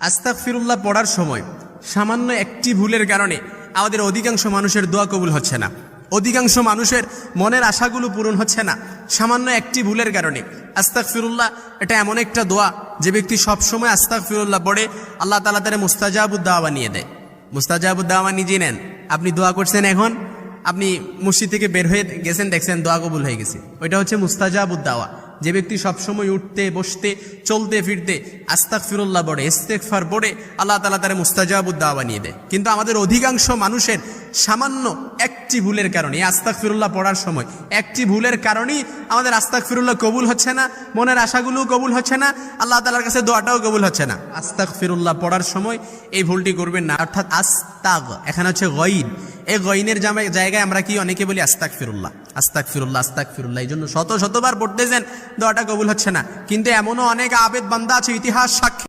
আস্তাক ফিরুল্লাহ পড়ার সময় সামান্য একটি ভুলের কারণে আমাদের অধিকাংশ মানুষের দোয়া কবুল হচ্ছে না। অধিকাংশ মানুষের মনের আশাগুলো পূরণ হচ্ছে না। সামান্য একটি ভুলের কারণে আস্তাক ফিরুল্লাহ এটা এমন একটা দোয়া যে ব্যক্তি সবসময় আস্তাক ফিরুল্লাহ পড়ে, আল্লাহ তালা তারা মুস্তাজাবুদ্দাওয়া বানিয়ে দেয়। মুস্তাজাবুদ্দাওয়া নিজে নেন। আপনি দোয়া করছেন এখন? আপনি মসজিদ থেকে বের হয়ে গেছেন, দেখছেন দোয়া কবুল হয়ে গেছে। ওইটা হচ্ছে মুস্তাজাবুদ্দাওয়া যে ব্যক্তি সবসময় উঠতে, বসতে, চলতে, ফিরতে আস্তাক ফিরুল্লাহ বড়ে ইস্তেকফার পড়ে, আল্লাহ তালা তারা মুস্তাজাবুদ্দাওয়া বানিয়ে দেয়। কিন্তু আমাদের অধিকাংশ মানুষের সামান্য একটি ভুলের কারণে আস্তাক ফিরুল্লাহ পড়ার সময়, একটি ভুলের কারণেই আমাদের আস্তাক ফিরুল্লাহ কবুল হচ্ছে না, মনের আশাগুলোও কবুল হচ্ছে না, আল্লাহ তালার কাছে দোয়াটাও কবুল হচ্ছে না। আস্তাক ফিরুল্লাহ পড়ার সময় এই ভুলটি করবেন না, অর্থাৎ আস্তাক এখানে হচ্ছে গইন এই গইনের জায়গায় আমরা কি অনেকে বলি আস্তাক ফিরুল্লাহ আস্তাক ফিরুল্লাহ আস্তাক ফিরুল্লাহ এই জন্য শত শতবার পড়তেছেন দোয়াটা কবুল হচ্ছে না। কিন্তু এমনও অনেক আবেদ বান্দা আছে, ইতিহাস সাক্ষী